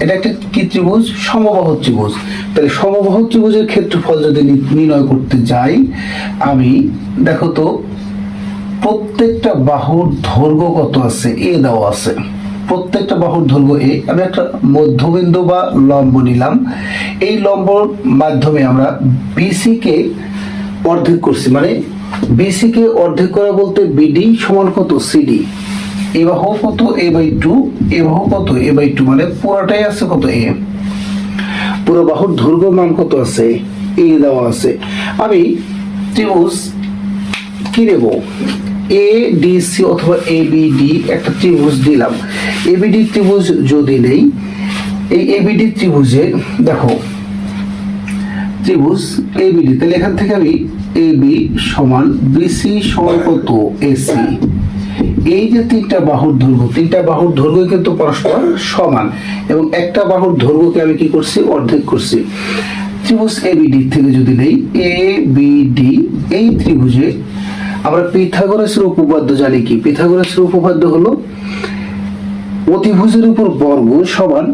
এটা একটা কি ত্রিভুজ সমবাহু ত্রিভুজ। তাহলে সমবাহু ত্রিভুজের ক্ষেত্রফল যদি নির্ণয় করতে যাই, আমি দেখো তো, প্রত্যেকটা বাহুর দৈর্ঘ্য কত আছে? এ দেওয়া আছে। প্রত্যেকটা বাহুর দৈর্ঘ্য এ আমি একটা মধ্যবিন্দু বা লম্ব নিলাম। এই লম্বর মাধ্যমে আমরা বিসি কে অর্ধেক করছি। মানে বিসি কে অর্ধেক করা বলতে বিডি সমান কত? সিডি এ বাহু কত এ বাই টু এ বাহু কত এ বাই টু মানে পুরোটাই আছে কত এ পুরো বাহুর দৈর্ঘ্য মান কত আছে? এ দেওয়া আছে। আমি ত্রিভুজ কি নেব? এ ডি সি অথবা এ বি ডি একটা ত্রিভুজ দিলাম। এ বি ডি ত্রিভুজ যদি নেই, এই এ বি ডি ত্রিভুজে দেখো, ত্রিভুজ এ বি ডি তাহলে এখান থেকে আমি এ বি সমান বিসি সমান কত? এসি এই যে তিনটা বাহুর দৈর্ঘ্য তিনটা বাহুর দৈর্ঘ্য কিন্তু পরস্পর সমান এবং একটা বাহুর দৈর্ঘ্যকে আমি কি করছি? অর্ধেক করছি। ত্রিভুজ ডি থেকে যদি নেই এ বি ডি এই ত্রিভুজে আমরা পিথাগোরাসের উপপাদ্য জানি কি? পিথাগোরাসের উপপাদ্য হলো অতিভুজের উপর বর্গ সমান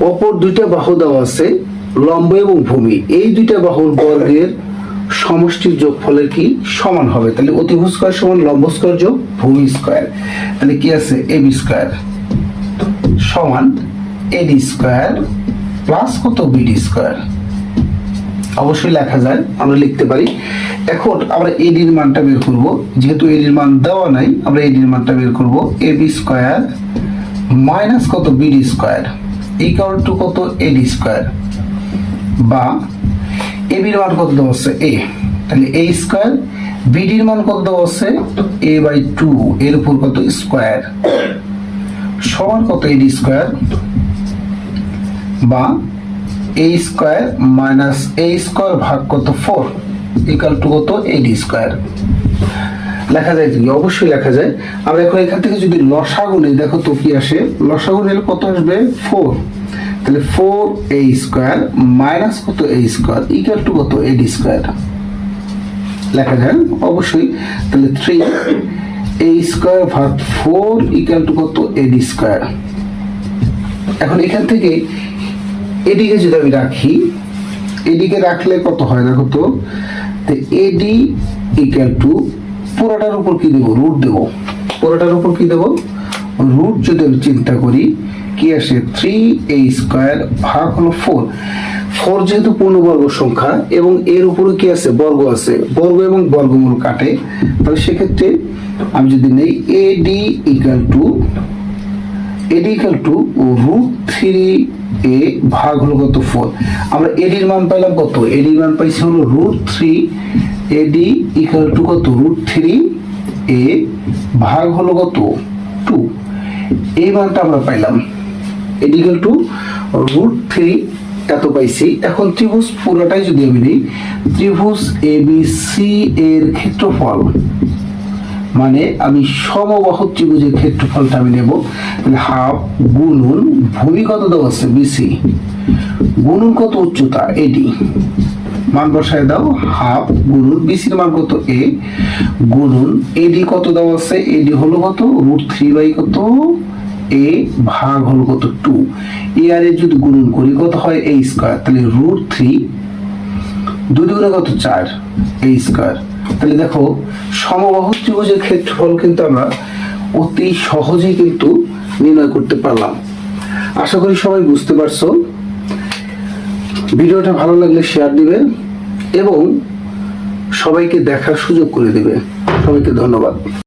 অপর দুইটা বাহু দেওয়া আছে লম্ব এবং ভূমি। এই দুইটা বাহুর বর্গের সমষ্টির যোগফলের কি সমান হবে? তাহলে অতিভুজ স্কয়ার সমান লম্ব স্কয়ার যোগ ভূমি স্কয়ার। তাহলে কি আছে? এবি স্কয়ার সমান এডি স্কয়ার প্লাস কত বিডি স্কয়ার? অবশ্যই লেখা যায়, আমরা লিখতে পারি। এখন আমরা এডির মানটা বের করব। যেহেতু এডির মান দেওয়া নাই, আমরা এডির মানটা বের করব। এবি স্কয়ার মাইনাস কত বিডি স্কয়ার? ইকুয়াল টু কত এডি স্কয়ার? বা এবির মান কত দেওয়া আছে এ তাহলে এ স্কয়ার বিডির মান কত দেওয়া আছে এ বাই টু এর উপর কত স্কয়ার সমান কত এডি স্কয়ার বা A square minus A square ভাগ কত ফোর ইকাল টু কত এডি স্কয়ার লেখা যায় কি? অবশ্যই লেখা যায়। আমরা এখন এখান থেকে যদি লসাগু নেই, দেখো তো কি আসে? লসাগু নিলে কত আসবে? ফোর তাহলে ফোর এ স্কোয়ার মাইনাস কত এ স্কয়ার ইকাল টু কত এডি স্কোয়ার লেখা যায় অবশ্যই। তাহলে থ্রি এ স্কয়ার ভাগ ফোর ইকাল টু কত এডি স্কয়ার এখন এখান থেকে এদিকে যদি আমি রাখি এদিকে রাখলে কত হয় দেখো তো এডি ইকুয়াল টু পুরোটার উপর কি দেবো? রুট দেবো। পুরোটার উপর কি দেবো? রুট যদি আমি চিন্তা করি, কি আসে? থ্রি এ স্কোয়ার ভাগ হলো ফোর ফোর যেহেতু পূর্ণবর্গ সংখ্যা, এবং এর উপরে কি আছে? বর্গ আছে। বর্গ এবং বর্গমূল কাটে। তাহলে সেক্ষেত্রে আমি যদি নেই AD equal to AD equal to root three A ভাগ হলো কত? ফোর আমরা এডির মান পাইলাম কত? এডির মান পাইছি হলো root three AD equal to কত? রুট থ্রি এ ভাগ হলো কত? টু এই মানটা আমরা পাইলাম। AD equal to root three এত পাইছি। এখন ত্রিভুজ পুরোটাই যদি আমি নিই ত্রিভুজ এ বি সি এর ক্ষেত্রফল মানে আমি সমবাহু ত্রিভুজের ক্ষেত্রফলটা আমি নেব। হাফ গুণুন ভূমি কত দেওয়া আছে বিসি গুণুন কত উচ্চতা? এডি মান বসায় দাও হাফ গুণুন বিসির মান কত? এ গুণুন এডি কত দেওয়া আছে? এডি হলো কত? রুট থ্রি বাই কত? এ ভাগ হলো কত? টু এ আর এ যদি গুণন করি, কত হয়? এ তাহলে রুট থ্রি দুই দুগুণে কত? চার। এই স্কোয়ার তাহলে দেখো, সমবাহু ত্রিভুজের ক্ষেত্রফল কিন্তু আমরা অতি সহজেই কিন্তু নির্ণয় করতে পারলাম। আশা করি সবাই বুঝতে পারছ। ভিডিওটা ভালো লাগলে শেয়ার দিবে এবং সবাইকে দেখার সুযোগ করে দিবে। সবাইকে ধন্যবাদ।